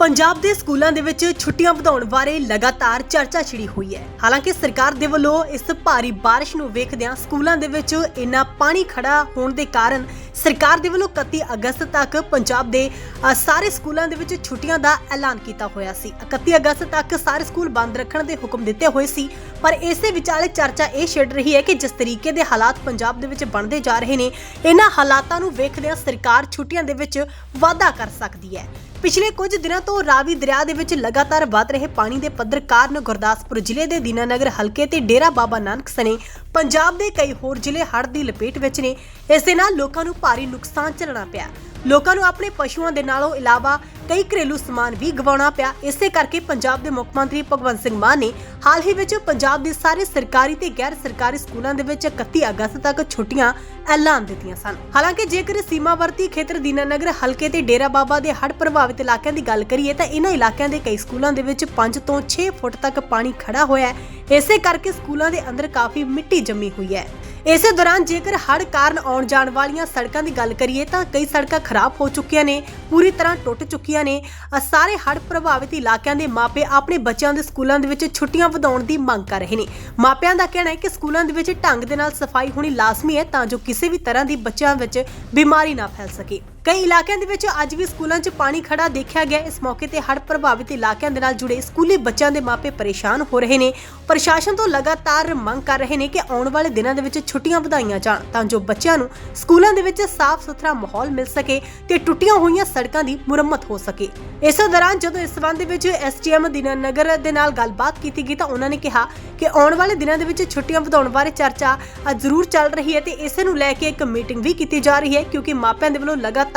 ਪੰਜਾਬ ਦੇ ਸਕੂਲਾਂ ਦੇ ਵਿੱਚ ਛੁੱਟੀਆਂ ਵਧਾਉਣ ਬਾਰੇ ਲਗਾਤਾਰ ਚਰਚਾ ਛਿੜੀ ਹੋਈ ਹੈ। ਹਾਲਾਂਕਿ ਸਰਕਾਰ ਦੇ ਵੱਲੋਂ ਇਸ ਭਾਰੀ ਬਾਰਿਸ਼ ਨੂੰ ਵੇਖਦਿਆਂ ਸਕੂਲਾਂ ਦੇ ਵਿੱਚ ਇੰਨਾ ਪਾਣੀ ਖੜਾ ਹੋਣ ਦੇ ਕਾਰਨ ਸਰਕਾਰ ਦੇ ਵੱਲੋਂ 31 ਅਗਸਤ ਤੱਕ ਪੰਜਾਬ ਦੇ ਅ, ਸਾਰੇ ਸਕੂਲਾਂ ਦੇ ਵਿੱਚ ਛੁੱਟੀਆਂ ਦਾ ਐਲਾਨ ਕੀਤਾ ਹੋਇਆ ਸੀ। 31 ਅਗਸਤ ਤੱਕ ਸਾਰੇ ਸਕੂਲ ਬੰਦ ਰੱਖਣ ਦੇ ਹੁਕਮ ਦਿੱਤੇ ਹੋਏ ਸੀ ਪਰ ਇਸੇ ਵਿਚਾਲੇ ਚਰਚਾ ਇਹ ਛਿੜ ਰਹੀ ਹੈ ਕਿ ਜਿਸ ਤਰੀਕੇ ਦੇ ਹਾਲਾਤ ਪੰਜਾਬ ਦੇ ਵਿੱਚ ਬਣਦੇ ਜਾ ਰਹੇ ਨੇ ਇਹਨਾਂ ਹਾਲਾਤਾਂ ਨੂੰ ਵੇਖਦਿਆਂ ਸਰਕਾਰ ਛੁੱਟੀਆਂ ਦੇ ਵਿੱਚ ਵਾਧਾ ਕਰ ਸਕਦੀ ਹੈ। ਪਿਛਲੇ ਕੁਝ ਦਿਨਾਂ ਤੋਂ ਰਾਵੀ ਦਰਿਆ ਦੇ ਵਿੱਚ ਲਗਾਤਾਰ ਵਧ ਰਹੇ ਪਾਣੀ ਦੇ ਪੱਧਰ ਕਾਰਨ ਗੁਰਦਾਸਪੁਰ ਜ਼ਿਲ੍ਹੇ ਦੇ ਦੀਨਾਨਗਰ ਹਲਕੇ ਤੇ ਡੇਰਾ ਬਾਬਾ ਨਾਨਕ ਸਣੇ ਪੰਜਾਬ ਦੇ ਕਈ ਹੋਰ ਜ਼ਿਲ੍ਹੇ ਹੜ੍ਹ ਦੀ ਲਪੇਟ ਵਿੱਚ ਨੇ। ਇਸ ਦੇ ਨਾਲ ਲੋਕਾਂ ਨੂੰ ਭਾਰੀ ਨੁਕਸਾਨ ਝੱਲਣਾ ਪਿਆ। ਲੋਕਾਂ ਨੂੰ ਆਪਣੇ ਪਸ਼ੂਆਂ ਦੇ ਨਾਲੋਂ ਇਲਾਵਾ ਕਈ ਘਰੇਲੂ ਸਮਾਨ ਵੀ ਗਵਾਉਣਾ ਪਿਆ। ਇਸੇ ਕਰਕੇ ਪੰਜਾਬ ਦੇ ਮੁੱਖ ਮੰਤਰੀ ਭਗਵੰਤ ਸਿੰਘ ਮਾਨ ਨੇ ਹਾਲ ਹੀ ਵਿੱਚ ਪੰਜਾਬ ਦੇ ਸਾਰੇ ਸਰਕਾਰੀ ਤੇ ਗੈਰ ਸਰਕਾਰੀ ਸਕੂਲਾਂ ਦੇ ਵਿੱਚ 31 ਅਗਸਤ ਤੱਕ ਛੁੱਟੀਆਂ ਐਲਾਨ ਦਿੱਤੀਆਂ ਸਨ। ਹਾਲਾਂਕਿ ਜੇਕਰ ਸੀਮਾਵਰਤੀ ਖੇਤਰ ਦੀਨਾਨਗਰ ਹਲਕੇ ਤੇ ਡੇਰਾ ਬਾਬਾ ਦੇ ਹੜ੍ਹ ਪ੍ਰਭਾਵਿਤ ਇਲਾਕਿਆਂ ਦੀ ਗੱਲ ਕਰੀਏ ਤਾਂ ਇਹਨਾਂ ਇਲਾਕਿਆਂ ਦੇ ਕਈ ਸਕੂਲਾਂ ਦੇ ਵਿੱਚ 5 ਤੋਂ 6 ਫੁੱਟ ਤੱਕ ਪਾਣੀ ਖੜਾ ਹੋਇਆ ਹੈ। ਇਸੇ ਕਰਕੇ ਸਕੂਲਾਂ ਦੇ ਅੰਦਰ ਕਾਫੀ ਮਿੱਟੀ ਜੰਮੀ ਹੋਈ ਹੈ। ਇਸੇ ਦੌਰਾਨ ਜੇਕਰ ਹੜ੍ਹ ਕਾਰਨ ਆਉਣ ਜਾਣ ਵਾਲੀਆਂ ਸੜਕਾਂ ਦੀ ਗੱਲ ਕਰੀਏ ਤਾਂ ਕਈ ਸੜਕਾਂ ਖਰਾਬ ਹੋ ਚੁੱਕੀਆਂ ਨੇ, ਪੂਰੀ ਤਰ੍ਹਾਂ ਟੁੱਟ ਚੁੱਕੀਆਂ ਨੇ। ਅ, ਸਾਰੇ ਹੜ੍ਹ ਪ੍ਰਭਾਵਿਤ ਇਲਾਕਿਆਂ ਦੇ ਮਾਪੇ ਆਪਣੇ ਬੱਚਿਆਂ ਦੇ ਸਕੂਲਾਂ ਦੇ ਵਿੱਚ ਛੁੱਟੀਆਂ ਵਧਾਉਣ ਦੀ ਮੰਗ ਕਰ ਰਹੇ ਨੇ। ਮਾਪਿਆਂ ਦਾ ਕਹਿਣਾ ਹੈ ਕਿ ਸਕੂਲਾਂ ਦੇ ਵਿੱਚ ਢੰਗ ਦੇ ਨਾਲ ਸਫ਼ਾਈ ਹੋਣੀ ਲਾਜ਼ਮੀ ਹੈ ਤਾਂ ਜੋ ਕਿਸੇ ਵੀ ਤਰ੍ਹਾਂ ਦੀ ਬੱਚਿਆਂ ਵਿੱਚ ਬਿਮਾਰੀ ਨਾ ਫੈਲ ਸਕੇ। ਕਈ ਇਲਾਕਿਆਂ ਦੇ ਵਿੱਚ ਅੱਜ ਵੀ ਸਕੂਲਾਂ 'ਚ ਪਾਣੀ ਖੜਾ ਦੇਖਿਆ ਗਿਆ। ਇਸ ਮੌਕੇ ਤੇ ਹੜ੍ਹ ਪ੍ਰਭਾਵਿਤ ਇਲਾਕਿਆਂ ਦੇ ਨਾਲ ਜੁੜੇ ਸਕੂਲੀ ਬੱਚਿਆਂ ਦੇ ਮਾਪੇ ਪਰੇਸ਼ਾਨ ਹੋ ਰਹੇ ਨੇ। ਪ੍ਰਸ਼ਾਸਨ ਤੋਂ ਲਗਾਤਾਰ ਮੰਗ ਕਰ ਰਹੇ ਨੇ ਕਿ ਆਉਣ ਵਾਲੇ ਦਿਨਾਂ ਦੇ ਵਿੱਚ ਛੁੱਟੀਆਂ ਵਧਾਈਆਂ ਜਾਣ, ਤਾਂ ਜੋ ਬੱਚਿਆਂ ਨੂੰ ਸਕੂਲਾਂ ਦੇ ਵਿੱਚ ਸਾਫ਼ ਸੁਥਰਾ ਮਾਹੌਲ ਮਿਲ ਸਕੇ ਤੇ ਟੁੱਟੀਆਂ ਹੋਈਆਂ ਸੜਕਾਂ ਦੀ ਮੁਰੰਮਤ ਹੋ ਸਕੇ। ਇਸੇ ਦੌਰਾਨ ਜਦੋਂ ਇਸ ਸੰਬੰਧ ਦੇ ਵਿੱਚ ਐਸਟੀਐਮ ਦੀਨਾਨਗਰ ਦੇ ਨਾਲ ਗੱਲਬਾਤ ਕੀਤੀ ਗਈ, ਤਾਂ ਉਹਨਾਂ ਨੇ ਕਿਹਾ ਕਿ ਆਉਣ ਵਾਲੇ ਦਿਨਾਂ ਦੇ ਵਿੱਚ ਛੁੱਟੀਆਂ ਵਧਾਉਣ ਬਾਰੇ ਚਰਚਾ ਜ਼ਰੂਰ ਚੱਲ ਰਹੀ ਹੈ ਤੇ ਇਸੇ ਨੂੰ ਲੈ ਕੇ ਇੱਕ ਮੀਟਿੰਗ ਵੀ ਕੀਤੀ ਜਾ ਰਹੀ ਹੈ, ਕਿਉਂਕਿ ਮਾਪਿਆਂ ਦੇ ਵੱਲੋਂ ਲਗਾਤਾਰ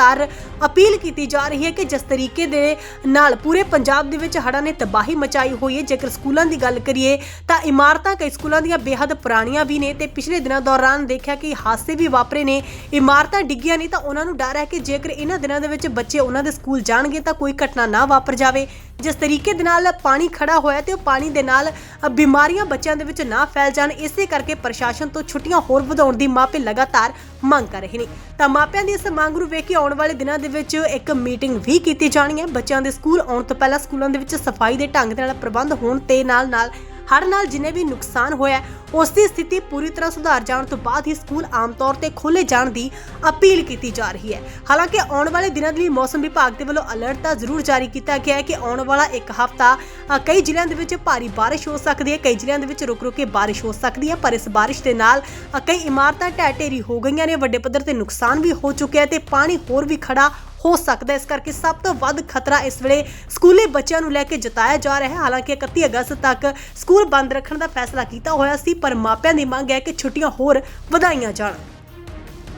ਅਪੀਲ ਕੀਤੀ ਜਾ ਰਹੀ ਹੈ ਕਿ ਜਿਸ ਤਰੀਕੇ ਦੇ ਨਾਲ ਪੂਰੇ ਪੰਜਾਬ ਦੇ ਵਿੱਚ ਹੜ੍ਹਾਂ ਨੇ ਤਬਾਹੀ ਮਚਾਈ ਹੋਈ ਹੈ, ਜੇਕਰ ਸਕੂਲਾਂ ਦੀ ਗੱਲ ਕਰੀਏ ਤਾਂ ਇਮਾਰਤਾਂ ਕਈ ਸਕੂਲਾਂ ਦੀਆਂ ਬੇਹੱਦ ਪੁਰਾਣੀਆਂ ਵੀ ਨੇ ਤੇ ਪਿਛਲੇ ਦਿਨਾਂ ਦੌਰਾਨ ਦੇਖਿਆ ਕਿ ਹਾਦਸੇ ਵੀ ਵਾਪਰੇ ਨੇ, ਇਮਾਰਤਾਂ ਡਿੱਗੀਆਂ ਨਹੀਂ ਤਾਂ ਉਹਨਾਂ ਨੂੰ ਡਰ ਹੈ ਕਿ ਜੇਕਰ ਇਹਨਾਂ ਦਿਨਾਂ ਦੇ ਵਿੱਚ ਬੱਚੇ ਉਹਨਾਂ ਦੇ ਸਕੂਲ ਜਾਣਗੇ ਤਾਂ ਕੋਈ ਘਟਨਾ ਨਾ ਵਾਪਰ ਜਾਵੇ। ਜਿਸ ਤਰੀਕੇ ਦੇ ਨਾਲ ਪਾਣੀ ਖੜਾ ਹੋਇਆ ਤੇ ਉਹ ਪਾਣੀ ਦੇ ਨਾਲ ਬਿਮਾਰੀਆਂ ਬੱਚਿਆਂ ਦੇ ਵਿੱਚ ਨਾ ਫੈਲ ਜਾਣ, ਇਸੇ ਕਰਕੇ ਪ੍ਰਸ਼ਾਸਨ ਤੋਂ ਛੁੱਟੀਆਂ ਹੋਰ ਵਧਾਉਣ ਦੀ ਮਾਪੇ ਲਗਾਤਾਰ ਮੰਗ ਕਰ ਰਹੇ ਨੇ। ਤਾਂ ਮਾਪਿਆਂ ਦੀ ਇਸ ਮੰਗ ਨੂੰ ਵੇਖ ਕੇ ਆਉਣ ਵਾਲੇ ਦਿਨਾਂ ਦੇ ਵਿੱਚ ਇੱਕ ਮੀਟਿੰਗ ਵੀ ਕੀਤੀ ਜਾਣੀ ਹੈ। ਬੱਚਿਆਂ ਦੇ ਸਕੂਲ ਆਉਣ ਤੋਂ ਪਹਿਲਾਂ ਸਕੂਲਾਂ ਦੇ ਵਿੱਚ ਸਫ਼ਾਈ ਦੇ ਢੰਗ ਦੇ ਨਾਲ ਪ੍ਰਬੰਧ ਹੋਣ ਤੇ ਨਾਲ ਨਾਲ ਹੜ੍ਹ ਨਾਲ ਜਿੰਨੇ ਵੀ ਨੁਕਸਾਨ ਹੋਇਆ ਉਸ ਦੀ ਸਥਿਤੀ ਪੂਰੀ ਤਰ੍ਹਾਂ ਸੁਧਾਰ ਜਾਣ ਤੋਂ ਬਾਅਦ ਹੀ ਸਕੂਲ ਆਮ ਤੌਰ ਤੇ ਖੋਲੇ ਜਾਣ ਦੀ ਅਪੀਲ ਕੀਤੀ ਜਾ ਰਹੀ ਹੈ। ਹਾਲਾਂਕਿ ਆਉਣ ਵਾਲੇ ਦਿਨਾਂ ਦੇ ਲਈ ਮੌਸਮ ਵਿਭਾਗ ਦੇ ਵੱਲੋਂ ਅਲਰਟ ਤਾਂ ਜ਼ਰੂਰ ਜਾਰੀ ਕੀਤਾ ਗਿਆ ਹੈ ਕਿ ਆਉਣ ਵਾਲਾ ਇੱਕ ਹਫ਼ਤਾ ਕਈ ਜ਼ਿਲ੍ਹਿਆਂ ਦੇ ਵਿੱਚ ਭਾਰੀ ਬਾਰਿਸ਼ ਹੋ ਸਕਦੀ ਹੈ, ਕਈ ਜ਼ਿਲ੍ਹਿਆਂ ਦੇ ਵਿੱਚ ਰੁਕ ਰੁਕ ਕੇ ਬਾਰਿਸ਼ ਹੋ ਸਕਦੀ ਹੈ, ਪਰ ਇਸ ਬਾਰਿਸ਼ ਦੇ ਨਾਲ ਕਈ ਇਮਾਰਤਾਂ ਢਹਿ ਢੇਰੀ ਹੋ ਗਈਆਂ ਨੇ, ਵੱਡੇ ਪੱਧਰ ਤੇ ਨੁਕਸਾਨ ਵੀ ਹੋ ਚੁੱਕਿਆ ਹੈ ਤੇ ਪਾਣੀ ਹੋਰ ਵੀ ਖੜਾ ਹੋ ਸਕਦਾ ਇਸ ਕਰਕੇ ਸਭ ਤੋਂ ਵੱਧ ਖਤਰਾ ਇਸ ਵੇਲੇ ਸਕੂਲੇ ਬੱਚਿਆਂ ਨੂੰ ਲੈ ਕੇ ਜਤਾਇਆ ਜਾ ਰਿਹਾ ਹੈ। ਹਾਲਾਂਕਿ 31 ਅਗਸਤ ਤੱਕ ਸਕੂਲ ਬੰਦ ਰੱਖਣ ਦਾ ਫੈਸਲਾ ਕੀਤਾ ਹੋਇਆ ਸੀ ਪਰ ਮਾਪਿਆਂ ਦੀ ਮੰਗ ਹੈ ਕਿ ਛੁੱਟੀਆਂ ਹੋਰ ਵਧਾਈਆਂ ਜਾਣ।